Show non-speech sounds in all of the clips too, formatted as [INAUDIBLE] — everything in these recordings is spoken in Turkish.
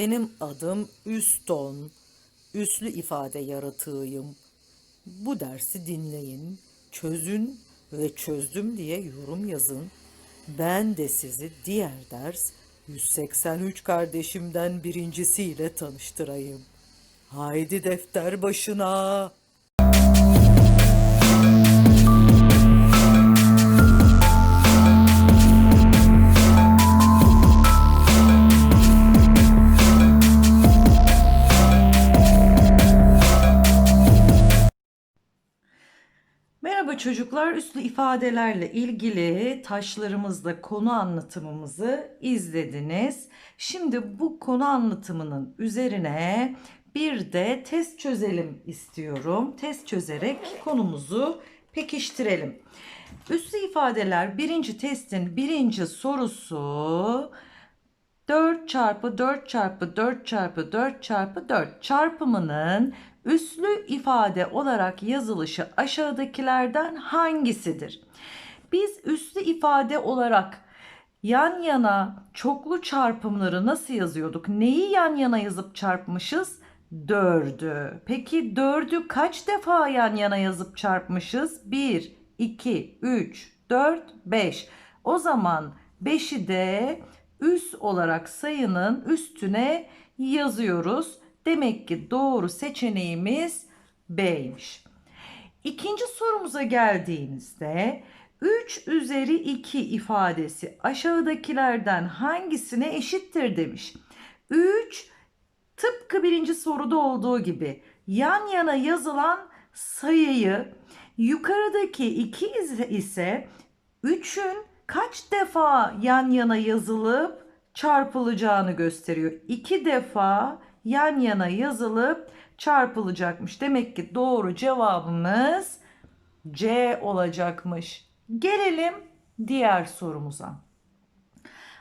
Benim adım Üston. Üslü ifade yaratığıyım. Bu dersi dinleyin, çözün ve çözdüm diye yorum yazın. Ben de sizi diğer ders 183 kardeşimden birincisiyle tanıştırayım. Haydi defter başına. Çocuklar, üslü ifadelerle ilgili taşlarımızda konu anlatımımızı izlediniz. Şimdi bu konu anlatımının üzerine bir de test çözelim istiyorum. Test çözerek konumuzu pekiştirelim. Üslü ifadeler birinci testin birinci sorusu 4 çarpı 4 çarpı 4 çarpı 4 çarpı 4 çarpımının üslü ifade olarak yazılışı aşağıdakilerden hangisidir? Biz üslü ifade olarak yan yana çoklu çarpımları nasıl yazıyorduk? Neyi yan yana yazıp çarpmışız? 4'ü. Peki 4'ü kaç defa yan yana yazıp çarpmışız? 1, 2, 3, 4, 5. O zaman 5'i de üs olarak sayının üstüne yazıyoruz. Demek ki doğru seçeneğimiz B'ymiş. İkinci sorumuza geldiğinizde 3 üzeri 2 ifadesi aşağıdakilerden hangisine eşittir demiş. 3 tıpkı birinci soruda olduğu gibi yan yana yazılan sayıyı yukarıdaki 2 ise 3'ün kaç defa yan yana yazılıp çarpılacağını gösteriyor. 2 defa yan yana yazılıp çarpılacakmış. Demek ki doğru cevabımız C olacakmış. Gelelim diğer sorumuza.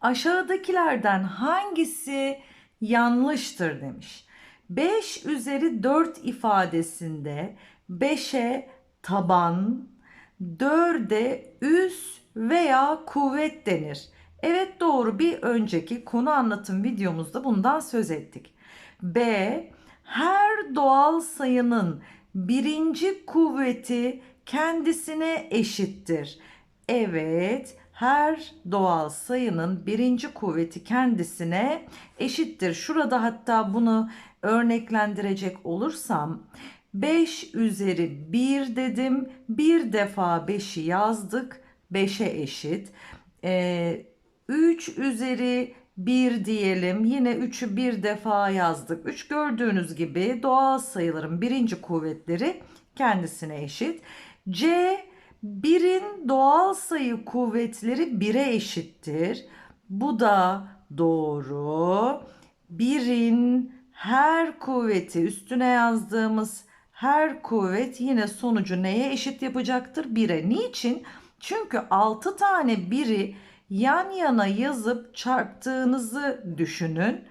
Aşağıdakilerden hangisi yanlıştır demiş. 5 üzeri 4 ifadesinde 5'e taban, 4'e üs veya kuvvet denir. Evet doğru bir önceki konu anlatım videomuzda bundan söz ettik. B. Her doğal sayının birinci kuvveti kendisine eşittir. Evet, her doğal sayının birinci kuvveti kendisine eşittir. Şurada hatta bunu örneklendirecek olursam 5 üzeri 1 dedim. Bir defa 5'i yazdık. 5'e eşit. Ee, 3 üzeri 1 diyelim. Yine 3'ü bir defa yazdık. 3 gördüğünüz gibi doğal sayıların birinci kuvvetleri kendisine eşit. C 1'in doğal sayı kuvvetleri 1'e eşittir. Bu da doğru. 1'in her kuvveti üstüne yazdığımız her kuvvet yine sonucu neye eşit yapacaktır? 1'e. Niçin? Çünkü 6 tane biri yan yana yazıp çarptığınızı düşünün.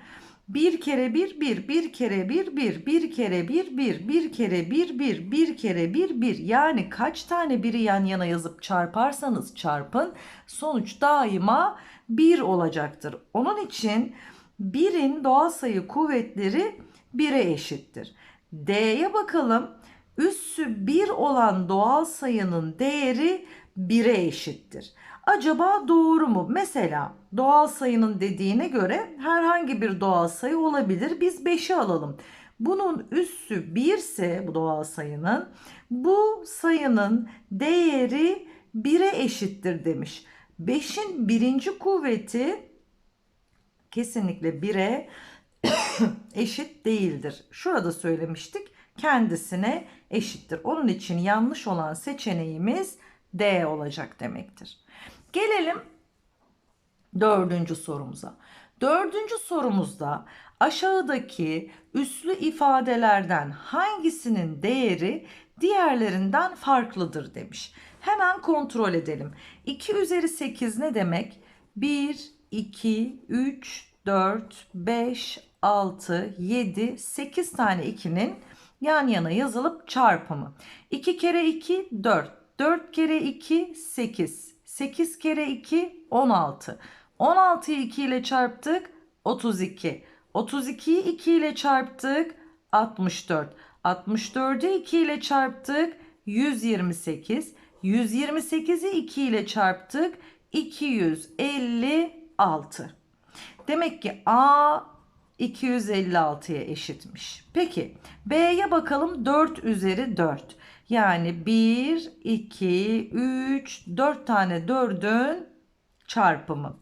Bir kere bir bir, bir kere bir bir, bir kere bir bir, bir kere bir bir, bir kere bir bir. Yani kaç tane biri yan yana yazıp çarparsanız çarpın sonuç daima bir olacaktır. Onun için birin doğal sayı kuvvetleri 1'e eşittir. D'ye bakalım. Üssü 1 olan doğal sayının değeri 1'e eşittir. Acaba doğru mu? Mesela doğal sayının dediğine göre herhangi bir doğal sayı olabilir. Biz 5'i alalım. Bunun üssü 1 ise bu doğal sayının bu sayının değeri 1'e eşittir demiş. 5'in birinci kuvveti kesinlikle 1'e [COUGHS] eşit değildir. Şurada söylemiştik kendisine eşittir. Onun için yanlış olan seçeneğimiz D olacak demektir. Gelelim dördüncü sorumuza. Dördüncü sorumuzda aşağıdaki üslü ifadelerden hangisinin değeri diğerlerinden farklıdır demiş. Hemen kontrol edelim. 2 üzeri 8 ne demek? 1, 2, 3, 4, 5, 6, 7, 8 tane 2'nin yan yana yazılıp çarpımı. 2 kere 2 4. 4 kere 2 8. 8 kere 2 16. 16'yı 2 ile çarptık 32. 32'yi 2 ile çarptık. 64. 64'ü 2 ile çarptık. 128. 128'i 2 ile çarptık. 256. Demek ki A 256'ya eşitmiş. Peki B'ye bakalım 4 üzeri 4. Yani 1, 2, 3, 4 tane 4'ün çarpımı.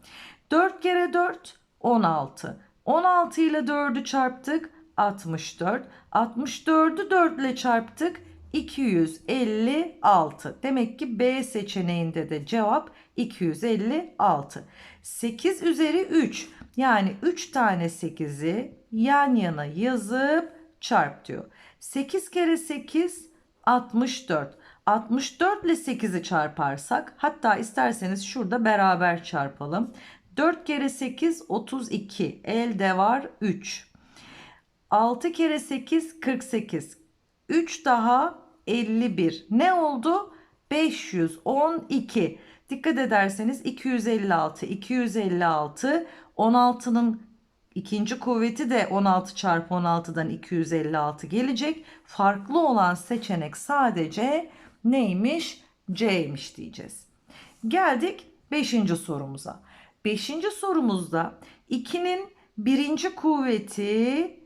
4 kere 4 16. 16 ile 4'ü çarptık 64. 64'ü 4 ile çarptık 256. Demek ki B seçeneğinde de cevap 256. 8 üzeri 3 yani 3 tane 8'i yan yana yazıp çarp diyor. 8 kere 8 64. 64 ile 8'i çarparsak hatta isterseniz şurada beraber çarpalım. 4 kere 8 32 elde var 3. 6 kere 8 48. 3 daha 51. Ne oldu? 512. Dikkat ederseniz 256, 256, 16'nın ikinci kuvveti de 16 çarpı 16'dan 256 gelecek. Farklı olan seçenek sadece neymiş? C'ymiş diyeceğiz. Geldik 5. sorumuza. 5. sorumuzda 2'nin birinci kuvveti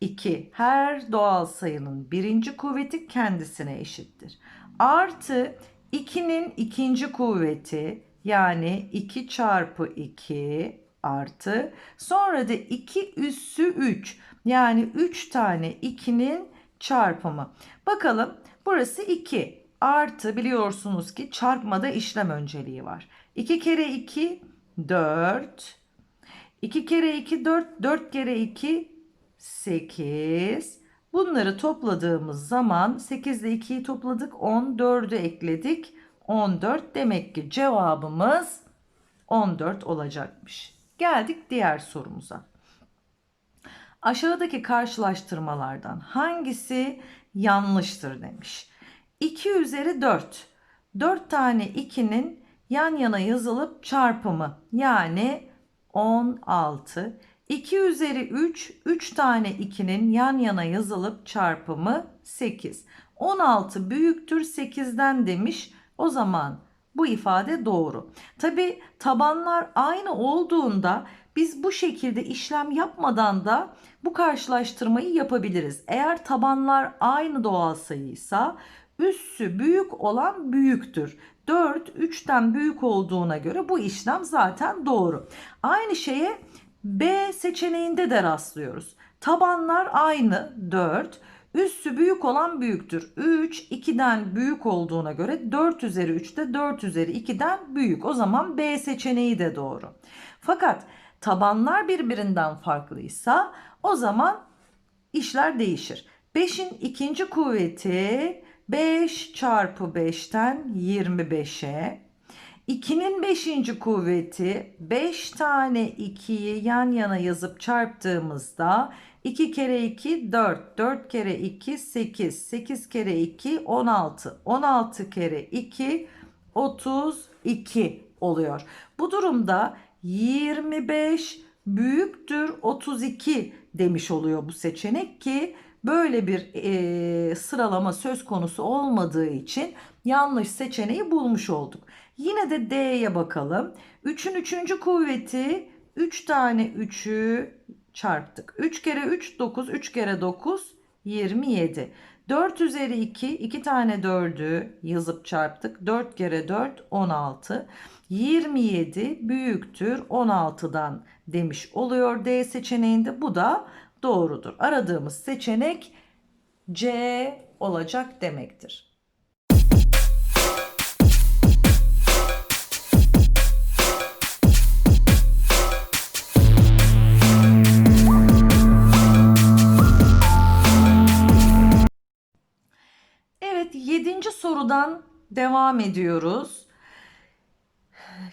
2. Her doğal sayının birinci kuvveti kendisine eşittir. Artı 2'nin ikinci kuvveti yani 2 çarpı 2 artı sonra da 2 üssü 3 yani 3 tane 2'nin çarpımı. Bakalım burası 2 artı biliyorsunuz ki çarpmada işlem önceliği var. 2 kere 2 4 2 kere 2 4 4 kere 2 8. Bunları topladığımız zaman 8 ile 2'yi topladık. 14'ü ekledik. 14 demek ki cevabımız 14 olacakmış. Geldik diğer sorumuza. Aşağıdaki karşılaştırmalardan hangisi yanlıştır demiş. 2 üzeri 4. 4 tane 2'nin yan yana yazılıp çarpımı yani 16. 2 üzeri 3, 3 tane 2'nin yan yana yazılıp çarpımı 8. 16 büyüktür 8'den demiş. O zaman bu ifade doğru. Tabi tabanlar aynı olduğunda biz bu şekilde işlem yapmadan da bu karşılaştırmayı yapabiliriz. Eğer tabanlar aynı doğal sayıysa üssü büyük olan büyüktür. 4 3'ten büyük olduğuna göre bu işlem zaten doğru. Aynı şeye B seçeneğinde de rastlıyoruz. Tabanlar aynı 4. Üssü büyük olan büyüktür. 3 2'den büyük olduğuna göre 4 üzeri 3 de 4 üzeri 2'den büyük. O zaman B seçeneği de doğru. Fakat tabanlar birbirinden farklıysa o zaman işler değişir. 5'in ikinci kuvveti 5 çarpı 5'ten 25'e 2'nin 5. kuvveti 5 tane 2'yi yan yana yazıp çarptığımızda 2 kere 2 4, 4 kere 2 8, 8 kere 2 16, 16 kere 2 32 oluyor. Bu durumda 25 büyüktür 32 demiş oluyor bu seçenek ki böyle bir e, sıralama söz konusu olmadığı için yanlış seçeneği bulmuş olduk. Yine de D'ye bakalım. 3'ün 3. kuvveti 3 tane 3'ü çarptık. 3 kere 3 9, 3 kere 9 27. 4 üzeri 2, 2 tane 4'ü yazıp çarptık. 4 kere 4 16. 27 büyüktür 16'dan demiş oluyor D seçeneğinde. Bu da doğrudur. Aradığımız seçenek C olacak demektir. Sorudan devam ediyoruz.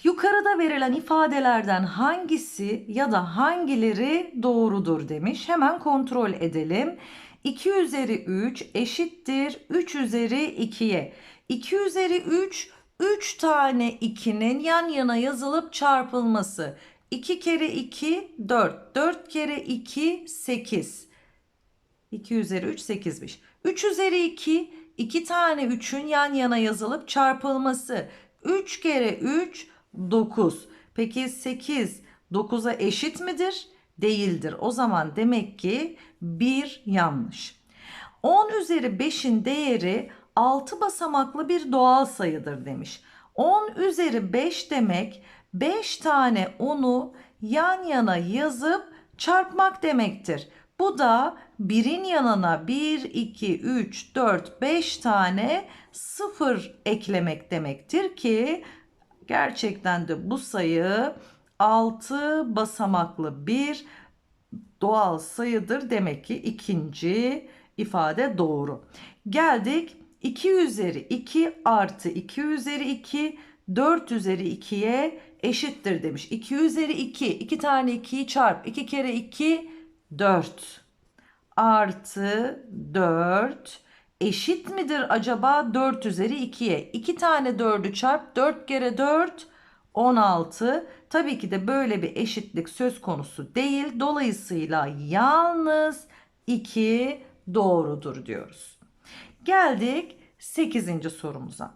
Yukarıda verilen ifadelerden hangisi ya da hangileri doğrudur demiş. Hemen kontrol edelim. 2 üzeri 3 eşittir 3 üzeri 2'ye. 2 üzeri 3 3 tane 2'nin yan yana yazılıp çarpılması. 2 kere 2 4. 4 kere 2 8. 2 üzeri 3 8'miş. 3 üzeri 2 2 tane 3'ün yan yana yazılıp çarpılması. 3 kere 3 9. Peki 8 9'a eşit midir? Değildir. O zaman demek ki 1 yanlış. 10 üzeri 5'in değeri 6 basamaklı bir doğal sayıdır demiş. 10 üzeri 5 demek 5 tane 10'u yan yana yazıp çarpmak demektir. Bu da birin yanına 1, 2, 3, 4, 5 tane sıfır eklemek demektir ki gerçekten de bu sayı 6 basamaklı bir doğal sayıdır. Demek ki ikinci ifade doğru. Geldik 2 üzeri 2 artı 2 üzeri 2 4 üzeri 2'ye eşittir demiş. 2 üzeri 2 2 tane 2'yi çarp 2 kere 2 4 artı 4 eşit midir acaba 4 üzeri 2'ye? 2 tane 4'ü çarp 4 kere 4 16. Tabii ki de böyle bir eşitlik söz konusu değil. Dolayısıyla yalnız 2 doğrudur diyoruz. Geldik 8. sorumuza.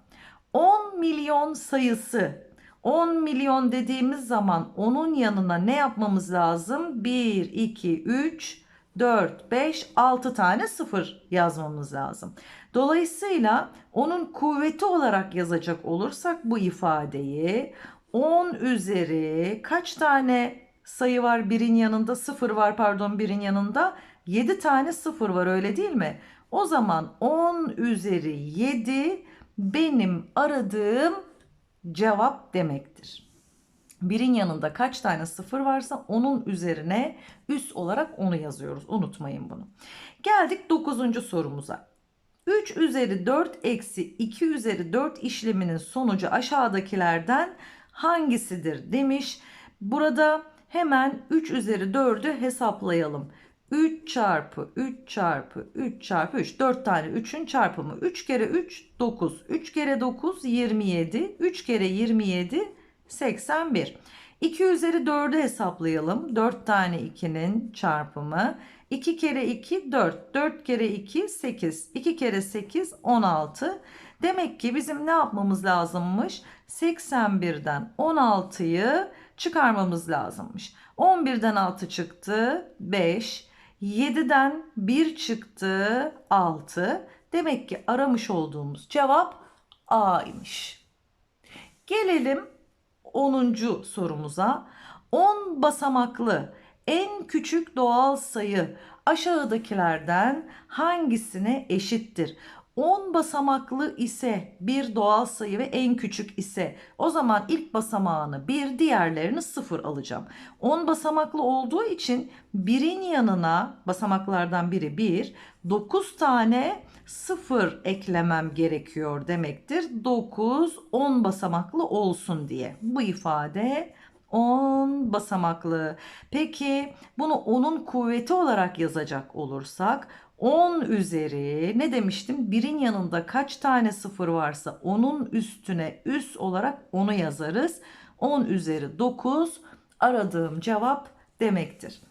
10 milyon sayısı 10 milyon dediğimiz zaman onun yanına ne yapmamız lazım? 1, 2, 3, 4, 5, 6 tane sıfır yazmamız lazım. Dolayısıyla onun kuvveti olarak yazacak olursak bu ifadeyi 10 üzeri kaç tane sayı var birin yanında? Sıfır var pardon birin yanında. 7 tane sıfır var öyle değil mi? O zaman 10 üzeri 7 benim aradığım cevap demektir. Birin yanında kaç tane sıfır varsa onun üzerine üst olarak onu yazıyoruz. Unutmayın bunu. Geldik 9. sorumuza. 3 üzeri 4 eksi 2 üzeri 4 işleminin sonucu aşağıdakilerden hangisidir demiş. Burada hemen 3 üzeri 4'ü hesaplayalım. 3 çarpı 3 çarpı 3 çarpı 3. 4 tane 3'ün çarpımı. 3 kere 3 9. 3 kere 9 27. 3 kere 27 81. 2 üzeri 4'ü hesaplayalım. 4 tane 2'nin çarpımı. 2 kere 2 4. 4 kere 2 8. 2 kere 8 16. Demek ki bizim ne yapmamız lazımmış? 81'den 16'yı çıkarmamız lazımmış. 11'den 6 çıktı 5. 7'den 1 çıktı 6. Demek ki aramış olduğumuz cevap A'ymış. Gelelim 10. sorumuza. 10 basamaklı en küçük doğal sayı aşağıdakilerden hangisine eşittir? 10 basamaklı ise bir doğal sayı ve en küçük ise o zaman ilk basamağını 1 diğerlerini 0 alacağım. 10 basamaklı olduğu için birin yanına basamaklardan biri 1 9 tane 0 eklemem gerekiyor demektir. 9 10 basamaklı olsun diye. Bu ifade 10 basamaklı. Peki bunu 10'un kuvveti olarak yazacak olursak 10 üzeri ne demiştim? Birin yanında kaç tane sıfır varsa onun üstüne üst olarak onu yazarız. 10 üzeri 9 aradığım cevap demektir.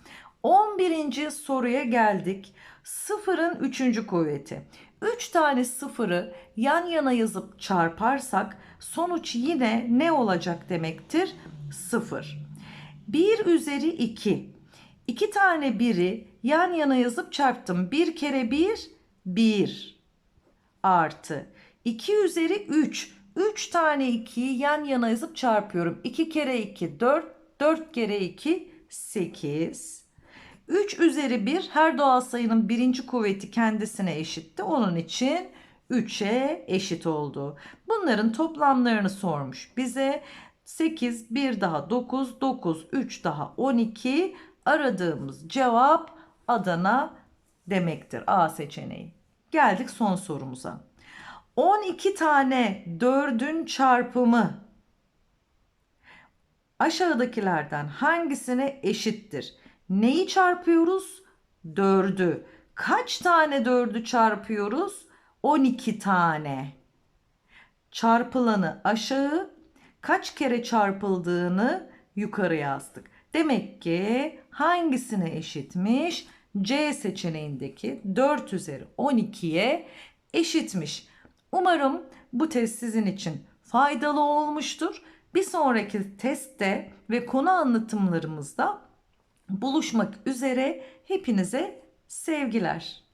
11. soruya geldik. Sıfırın 3. kuvveti. 3 tane sıfırı yan yana yazıp çarparsak sonuç yine ne olacak demektir? 0. 1 üzeri 2. 2 tane biri yan yana yazıp çarptım. 1 kere 1 1 artı 2 üzeri 3. 3 tane 2'yi yan yana yazıp çarpıyorum. 2 kere 2 4 4 kere 2 8 3 üzeri 1 her doğal sayının birinci kuvveti kendisine eşitti. Onun için 3'e eşit oldu. Bunların toplamlarını sormuş bize. 8 1 daha 9 9 3 daha 12 aradığımız cevap Adana demektir. A seçeneği. Geldik son sorumuza. 12 tane 4'ün çarpımı aşağıdakilerden hangisine eşittir? Neyi çarpıyoruz? 4'ü. Kaç tane 4'ü çarpıyoruz? 12 tane. Çarpılanı aşağı, kaç kere çarpıldığını yukarı yazdık. Demek ki hangisine eşitmiş? C seçeneğindeki 4 üzeri 12'ye eşitmiş. Umarım bu test sizin için faydalı olmuştur. Bir sonraki testte ve konu anlatımlarımızda buluşmak üzere hepinize sevgiler.